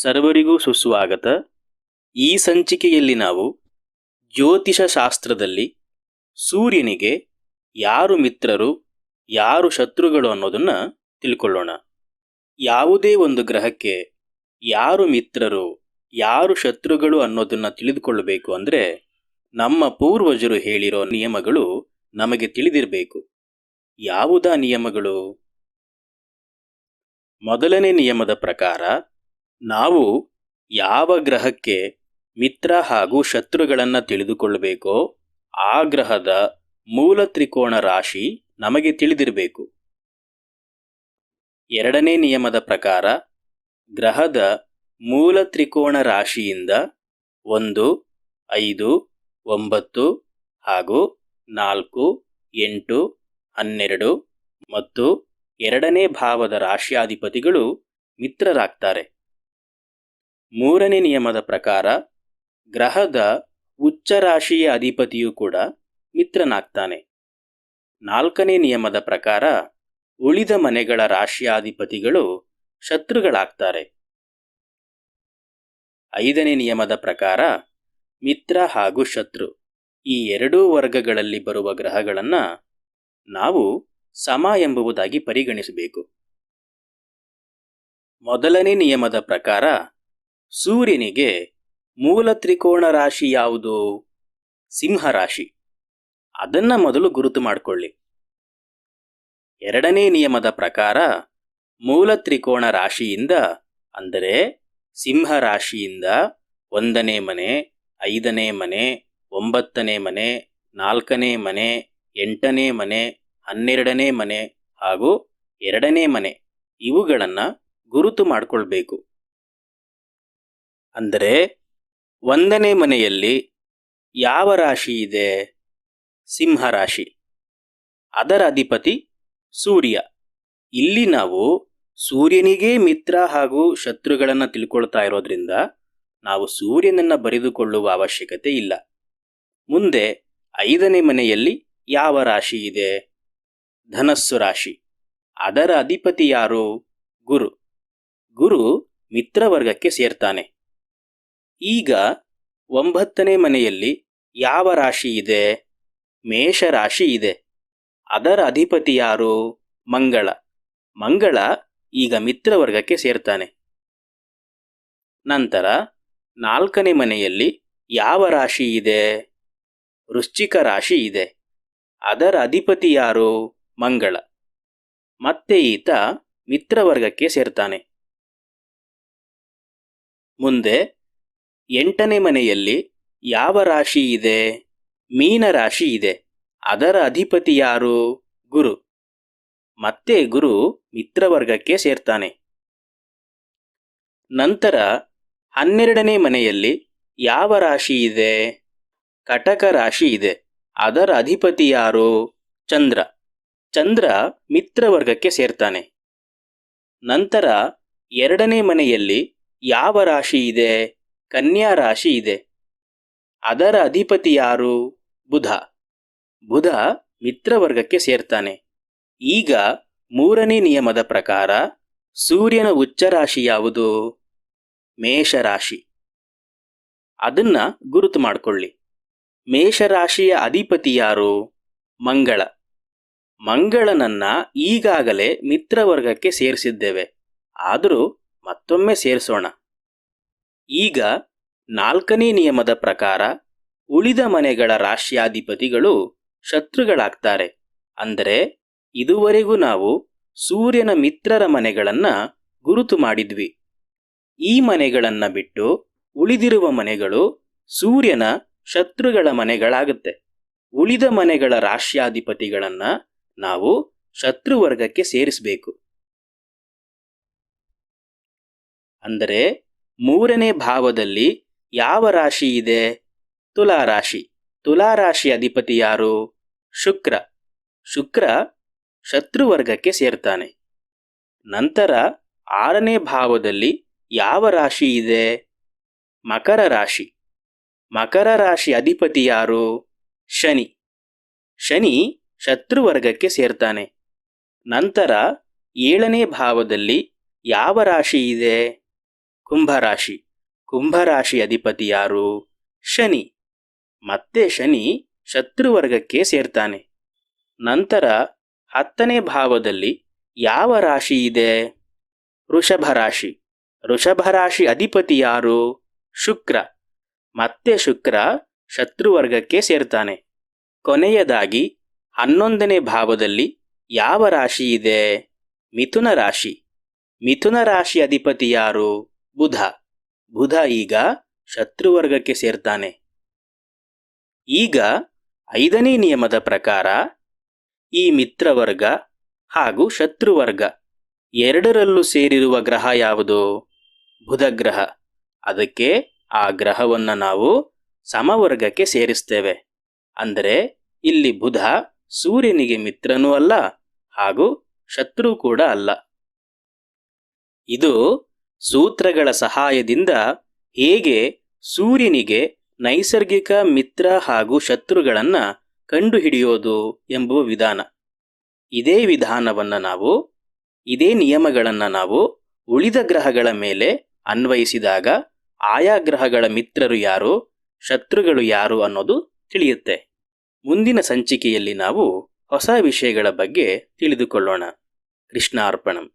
ಸರ್ವರಿಗೂ ಸುಸ್ವಾಗತ. ಈ ಸಂಚಿಕೆಯಲ್ಲಿ ನಾವು ಜ್ಯೋತಿಷ ಶಾಸ್ತ್ರದಲ್ಲಿ ಸೂರ್ಯನಿಗೆ ಯಾರು ಮಿತ್ರರು, ಯಾರು ಶತ್ರುಗಳು ಅನ್ನೋದನ್ನು ತಿಳ್ಕೊಳ್ಳೋಣ. ಯಾವುದೇ ಒಂದು ಗ್ರಹಕ್ಕೆ ಯಾರು ಮಿತ್ರರು, ಯಾರು ಶತ್ರುಗಳು ಅನ್ನೋದನ್ನು ತಿಳಿದುಕೊಳ್ಳಬೇಕು ಅಂದರೆ ನಮ್ಮ ಪೂರ್ವಜರು ಹೇಳಿರೋ ನಿಯಮಗಳು ನಮಗೆ ತಿಳಿದಿರಬೇಕು. ಯಾವುದಾ ನಿಯಮಗಳು? ಮೊದಲನೇ ನಿಯಮದ ಪ್ರಕಾರ ನಾವು ಯಾವ ಗ್ರಹಕ್ಕೆ ಮಿತ್ರ ಹಾಗೂ ಶತ್ರುಗಳನ್ನು ತಿಳಿದುಕೊಳ್ಳಬೇಕೋ ಆ ಗ್ರಹದ ಮೂಲ ತ್ರಿಕೋಣ ರಾಶಿ ನಮಗೆ ತಿಳಿದಿರಬೇಕು. ಎರಡನೇ ನಿಯಮದ ಪ್ರಕಾರ ಗ್ರಹದ ಮೂಲ ತ್ರಿಕೋಣ ರಾಶಿಯಿಂದ ಒಂದು, ಐದು, ಒಂಬತ್ತು ಹಾಗೂ ನಾಲ್ಕು, ಎಂಟು, ಹನ್ನೆರಡು ಮತ್ತು ಎರಡನೇ ಭಾವದ ರಾಶ್ಯಾಧಿಪತಿಗಳು ಮಿತ್ರರಾಗ್ತಾರೆ. ಮೂರನೇ ನಿಯಮದ ಪ್ರಕಾರ ಗ್ರಹದ ಉಚ್ಚ ರಾಶಿಯ ಅಧಿಪತಿಯು ಕೂಡ ಮಿತ್ರನಾಗ್ತಾನೆ. ನಾಲ್ಕನೇ ನಿಯಮದ ಪ್ರಕಾರ ಉಳಿದ ಮನೆಗಳ ರಾಶಿಯಾಧಿಪತಿಗಳು ಶತ್ರುಗಳಾಗ್ತಾರೆ. ಐದನೇ ನಿಯಮದ ಪ್ರಕಾರ ಮಿತ್ರ ಹಾಗೂ ಶತ್ರು ಈ ಎರಡೂ ವರ್ಗಗಳಲ್ಲಿ ಬರುವ ಗ್ರಹಗಳನ್ನು ನಾವು ಸಮ ಎಂಬುವುದಾಗಿ ಪರಿಗಣಿಸಬೇಕು. ಮೊದಲನೇ ನಿಯಮದ ಪ್ರಕಾರ ಸೂರ್ಯನಿಗೆ ಮೂಲ ತ್ರಿಕೋಣ ರಾಶಿ ಯಾವುದು? ಸಿಂಹ ರಾಶಿ ಅದನ್ನ ಮೊದಲು ಗುರುತು ಮಾಡಿಕೊಳ್ಳಿ. ಎರಡನೇ ನಿಯಮದ ಪ್ರಕಾರ ಮೂಲ ತ್ರಿಕೋಣ ರಾಶಿಯಿಂದ, ಅಂದರೆ ಸಿಂಹ ರಾಶಿಯಿಂದ ಒಂದನೇ ಮನೆ, ಐದನೇ ಮನೆ, ಒಂಬತ್ತನೇ ಮನೆ, ನಾಲ್ಕನೇ ಮನೆ, ಎಂಟನೇ ಮನೆ, ಹನ್ನೆರಡನೇ ಮನೆ ಹಾಗೂ ಎರಡನೇ ಮನೆ, ಇವುಗಳನ್ನು ಗುರುತು ಮಾಡಿಕೊಳ್ಬೇಕು. ಅಂದರೆ ಒಂದನೇ ಮನೆಯಲ್ಲಿ ಯಾವ ರಾಶಿ ಇದೆ? ಸಿಂಹ ರಾಶಿ. ಅದರ ಅಧಿಪತಿ ಸೂರ್ಯ. ಇಲ್ಲಿ ನಾವು ಸೂರ್ಯನಿಗೇ ಮಿತ್ರ ಹಾಗೂ ಶತ್ರುಗಳನ್ನು ತಿಳ್ಕೊಳ್ತಾ ಇರೋದ್ರಿಂದ ನಾವು ಸೂರ್ಯನನ್ನು ಬರೆದುಕೊಳ್ಳುವ ಅವಶ್ಯಕತೆ ಇಲ್ಲ. ಮುಂದೆ ಐದನೇ ಮನೆಯಲ್ಲಿ ಯಾವ ರಾಶಿ ಇದೆ? ಧನಸ್ಸು ರಾಶಿ. ಅದರ ಅಧಿಪತಿ ಯಾರು? ಗುರು. ಗುರು ಮಿತ್ರವರ್ಗಕ್ಕೆ ಸೇರ್ತಾನೆ. ಈಗ ಒಂಬತ್ತನೇ ಮನೆಯಲ್ಲಿ ಯಾವ ರಾಶಿ ಇದೆ? ಮೇಷ ರಾಶಿ ಇದೆ. ಅದರ ಅಧಿಪತಿ ಯಾರು? ಮಂಗಳ. ಮಂಗಳ ಈಗ ಮಿತ್ರವರ್ಗಕ್ಕೆ ಸೇರ್ತಾನೆ. ನಂತರ ನಾಲ್ಕನೇ ಮನೆಯಲ್ಲಿ ಯಾವ ರಾಶಿ ಇದೆ? ವೃಶ್ಚಿಕ ರಾಶಿ ಇದೆ. ಅದರ ಅಧಿಪತಿ ಯಾರು? ಮಂಗಳ. ಮತ್ತೆ ಈತ ಮಿತ್ರವರ್ಗಕ್ಕೆ ಸೇರ್ತಾನೆ. ಮುಂದೆ ಎಂಟನೇ ಮನೆಯಲ್ಲಿ ಯಾವ ರಾಶಿ ಇದೆ? ಮೀನ ರಾಶಿ ಇದೆ. ಅದರ ಅಧಿಪತಿ ಯಾರು? ಗುರು. ಮತ್ತೆ ಗುರು ಮಿತ್ರವರ್ಗಕ್ಕೆ ಸೇರ್ತಾನೆ. ನಂತರ ಹನ್ನೆರಡನೇ ಮನೆಯಲ್ಲಿ ಯಾವ ರಾಶಿ ಇದೆ? ಕಟಕ ರಾಶಿ ಇದೆ. ಅದರ ಅಧಿಪತಿ ಯಾರು? ಚಂದ್ರ. ಚಂದ್ರ ಮಿತ್ರವರ್ಗಕ್ಕೆ ಸೇರ್ತಾನೆ. ನಂತರ ಎರಡನೇ ಮನೆಯಲ್ಲಿ ಯಾವ ರಾಶಿ ಇದೆ? ಕನ್ಯಾ ರಾಶಿ ಇದೆ. ಅದರ ಅಧಿಪತಿ ಯಾರು ಬುಧ. ಬುಧ ಮಿತ್ರವರ್ಗಕ್ಕೆ ಸೇರ್ತಾನೆ. ಈಗ ಮೂರನೇ ನಿಯಮದ ಪ್ರಕಾರ ಸೂರ್ಯನ ಉಚ್ಚ ರಾಶಿ ಯಾವುದು? ಮೇಷರಾಶಿ. ಅದನ್ನ ಗುರುತು ಮಾಡಿಕೊಳ್ಳಿ. ಮೇಷರಾಶಿಯ ಅಧಿಪತಿ ಯಾರು ಮಂಗಳ. ಮಂಗಳನನ್ನ ಈಗಾಗಲೇ ಮಿತ್ರವರ್ಗಕ್ಕೆ ಸೇರಿಸಿದ್ದೇವೆ. ಆದರೂ ಮತ್ತೊಮ್ಮೆ ಸೇರಿಸೋಣ. ಈಗ ನಾಲ್ಕನೇ ನಿಯಮದ ಪ್ರಕಾರ ಉಳಿದ ಮನೆಗಳ ರಾಶಿಯಾಧಿಪತಿಗಳು ಶತ್ರುಗಳಾಗ್ತಾರೆ. ಅಂದರೆ ಇದುವರೆಗೂ ನಾವು ಸೂರ್ಯನ ಮಿತ್ರರ ಮನೆಗಳನ್ನ ಗುರುತು ಮಾಡಿದ್ವಿ. ಈ ಮನೆಗಳನ್ನ ಬಿಟ್ಟು ಉಳಿದಿರುವ ಮನೆಗಳು ಸೂರ್ಯನ ಶತ್ರುಗಳ ಮನೆಗಳಾಗುತ್ತೆ. ಉಳಿದ ಮನೆಗಳ ರಾಶ್ಯಾಧಿಪತಿಗಳನ್ನ ನಾವು ಶತ್ರುವರ್ಗಕ್ಕೆ ಸೇರಿಸಬೇಕು. ಅಂದರೆ ಮೂರನೇ ಭಾವದಲ್ಲಿ ಯಾವ ರಾಶಿ ಇದೆ? ತುಲಾ ರಾಶಿ. ತುಲಾ ರಾಶಿ ಅಧಿಪತಿ ಯಾರು? ಶುಕ್ರ. ಶುಕ್ರ ಶತ್ರುವರ್ಗಕ್ಕೆ ಸೇರ್ತಾನೆ. ನಂತರ ಆರನೇ ಭಾವದಲ್ಲಿ ಯಾವ ರಾಶಿ ಇದೆ? ಮಕರ ರಾಶಿ. ಮಕರ ರಾಶಿ ಅಧಿಪತಿ ಯಾರು? ಶನಿ. ಶನಿ ಶತ್ರುವರ್ಗಕ್ಕೆ ಸೇರ್ತಾನೆ. ನಂತರ ಏಳನೇ ಭಾವದಲ್ಲಿ ಯಾವ ರಾಶಿ ಇದೆ? ಕುಂಭರಾಶಿ. ಕುಂಭರಾಶಿ ಅಧಿಪತಿ ಯಾರು? ಶನಿ. ಮತ್ತೆ ಶನಿ ಶತ್ರುವರ್ಗಕ್ಕೆ ಸೇರ್ತಾನೆ. ನಂತರ ಹತ್ತನೇ ಭಾವದಲ್ಲಿ ಯಾವ ರಾಶಿ ಇದೆ? ವೃಷಭ ರಾಶಿ. ವೃಷಭ ರಾಶಿ ಅಧಿಪತಿ ಯಾರು? ಶುಕ್ರ. ಮತ್ತೆ ಶುಕ್ರ ಶತ್ರುವರ್ಗಕ್ಕೆ ಸೇರ್ತಾನೆ. ಕೊನೆಯದಾಗಿ ಹನ್ನೊಂದನೇ ಭಾವದಲ್ಲಿ ಯಾವ ರಾಶಿ ಇದೆ? ಮಿಥುನ ರಾಶಿ. ಮಿಥುನ ರಾಶಿ ಅಧಿಪತಿ ಯಾರು? ಬುಧ. ಬುಧ ಈಗ ಶತ್ರುವರ್ಗಕ್ಕೆ ಸೇರ್ತಾನೆ. ಈಗ ಐದನೇ ನಿಯಮದ ಪ್ರಕಾರ ಈ ಮಿತ್ರವರ್ಗ ಹಾಗೂ ಶತ್ರುವರ್ಗ ಎರಡರಲ್ಲೂ ಸೇರಿರುವ ಗ್ರಹ ಯಾವುದು? ಬುಧ ಗ್ರಹ ಅದಕ್ಕೆ ಆ ಗ್ರಹವನ್ನು ನಾವು ಸಮವರ್ಗಕ್ಕೆ ಸೇರಿಸ್ತೇವೆ. ಅಂದರೆ ಇಲ್ಲಿ ಬುಧ ಸೂರ್ಯನಿಗೆ ಮಿತ್ರನೂ ಅಲ್ಲ ಹಾಗೂ ಶತ್ರು ಕೂಡ ಅಲ್ಲ. ಇದು ಸೂತ್ರಗಳ ಸಹಾಯದಿಂದ ಹೇಗೆ ಸೂರ್ಯನಿಗೆ ನೈಸರ್ಗಿಕ ಮಿತ್ರ ಹಾಗೂ ಶತ್ರುಗಳನ್ನು ಕಂಡುಹಿಡಿಯೋದು ಎಂಬುವ ವಿಧಾನ. ಇದೇ ವಿಧಾನವನ್ನು ನಾವು, ಇದೇ ನಿಯಮಗಳನ್ನು ನಾವು ಉಳಿದ ಗ್ರಹಗಳ ಮೇಲೆ ಅನ್ವಯಿಸಿದಾಗ ಆಯಾ ಗ್ರಹಗಳ ಮಿತ್ರರು ಯಾರು, ಶತ್ರುಗಳು ಯಾರು ಅನ್ನೋದು ತಿಳಿಯುತ್ತೆ. ಮುಂದಿನ ಸಂಚಿಕೆಯಲ್ಲಿ ನಾವು ಹೊಸ ವಿಷಯಗಳ ಬಗ್ಗೆ ತಿಳಿದುಕೊಳ್ಳೋಣ. ಕೃಷ್ಣಾರ್ಪಣಂ.